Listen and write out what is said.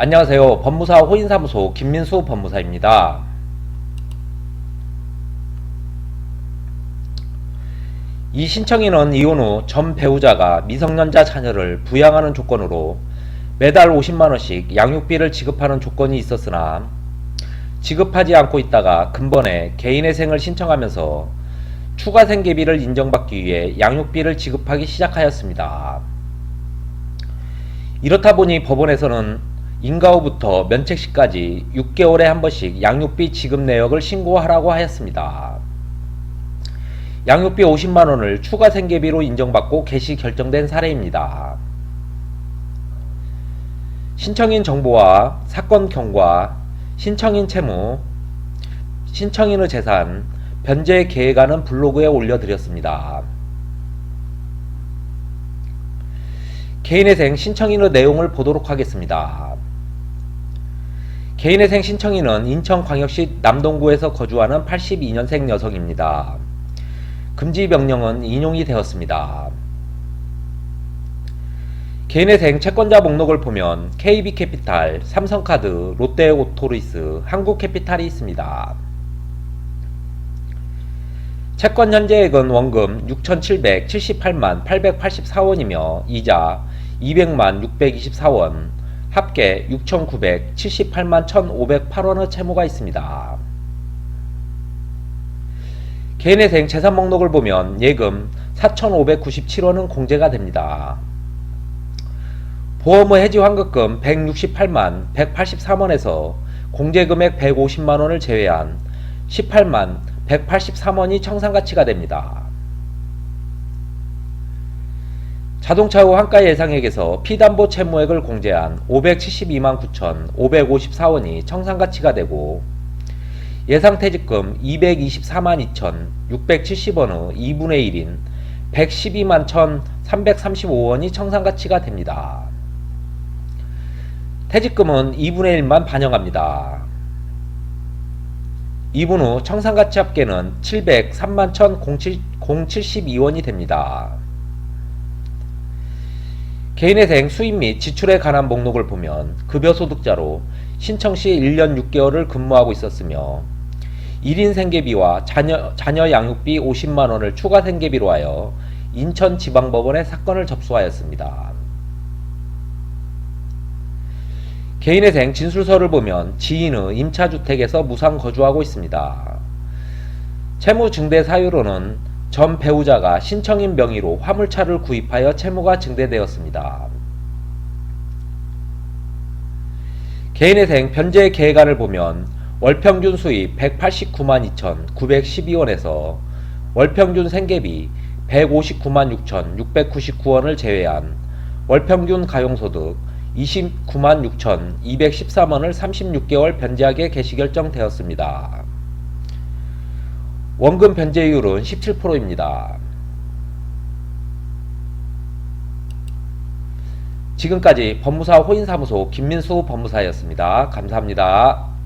안녕하세요. 법무사 호인사무소 김민수 법무사입니다. 이 신청인은 이혼 후 전 배우자가 미성년자 자녀를 부양하는 조건으로 매달 50만원씩 양육비를 지급하는 조건이 있었으나 지급하지 않고 있다가 근본에 개인회생을 신청하면서 추가 생계비를 인정받기 위해 양육비를 지급하기 시작하였습니다. 이렇다 보니 법원에서는 인가 후부터 면책 시까지 6개월에 한 번씩 양육비 지급 내역을 신고하라고 하였습니다. 양육비 50만 원을 추가 생계비로 인정받고 개시 결정된 사례입니다. 신청인 정보와 사건 경과, 신청인 채무, 신청인의 재산, 변제 계획안은 블로그에 올려드렸습니다. 개인회생 신청인의 내용을 보도록 하겠습니다. 개인회생 신청인은 인천광역시 남동구에서 거주하는 82년생 여성입니다. 금지 명령은 인용이 되었습니다. 개인회생 채권자 목록을 보면 KB캐피탈, 삼성카드, 롯데오토리스, 한국캐피탈이 있습니다. 채권 현재액은 원금 6,778만 884원이며 이자 200만 624원, 합계 6,978만 1,508원의 채무가 있습니다. 개인회생 재산 목록을 보면 예금 4,597원은 공제가 됩니다. 보험의 해지 환급금 168만 183원에서 공제금액 150만원을 제외한 18만 183원이 청산가치가 됩니다. 자동차 후 환가 예상액에서 피담보 채무액을 공제한 572만 9,554원이 청산가치가 되고 예상퇴직금 224만 2,670원의 2분의 1인 112만 1,335원이 청산가치가 됩니다. 퇴직금은 2분의 1만 반영합니다. 2분 후 청산가치 합계는 703만 1,072원이 됩니다. 개인회생 수입 및 지출에 관한 목록을 보면 급여소득자로 신청 시 1년 6개월을 근무하고 있었으며 1인 생계비와 자녀, 자녀 양육비 50만원을 추가 생계비로 하여 인천지방법원에 사건을 접수하였습니다. 개인회생 진술서를 보면 지인의 임차주택에서 무상 거주하고 있습니다. 채무 증대 사유로는 전 배우자가 신청인 명의로 화물차를 구입하여 채무가 증대되었습니다. 개인회생 변제 계획안을 보면 월평균 수입 189만 2,912원에서 월평균 생계비 159만 6,699원을 제외한 월평균 가용소득 29만 6,213원을 36개월 변제하게 개시 결정되었습니다. 원금 변제율은 17%입니다. 지금까지 법무사 호인사무소 김민수 법무사였습니다. 감사합니다.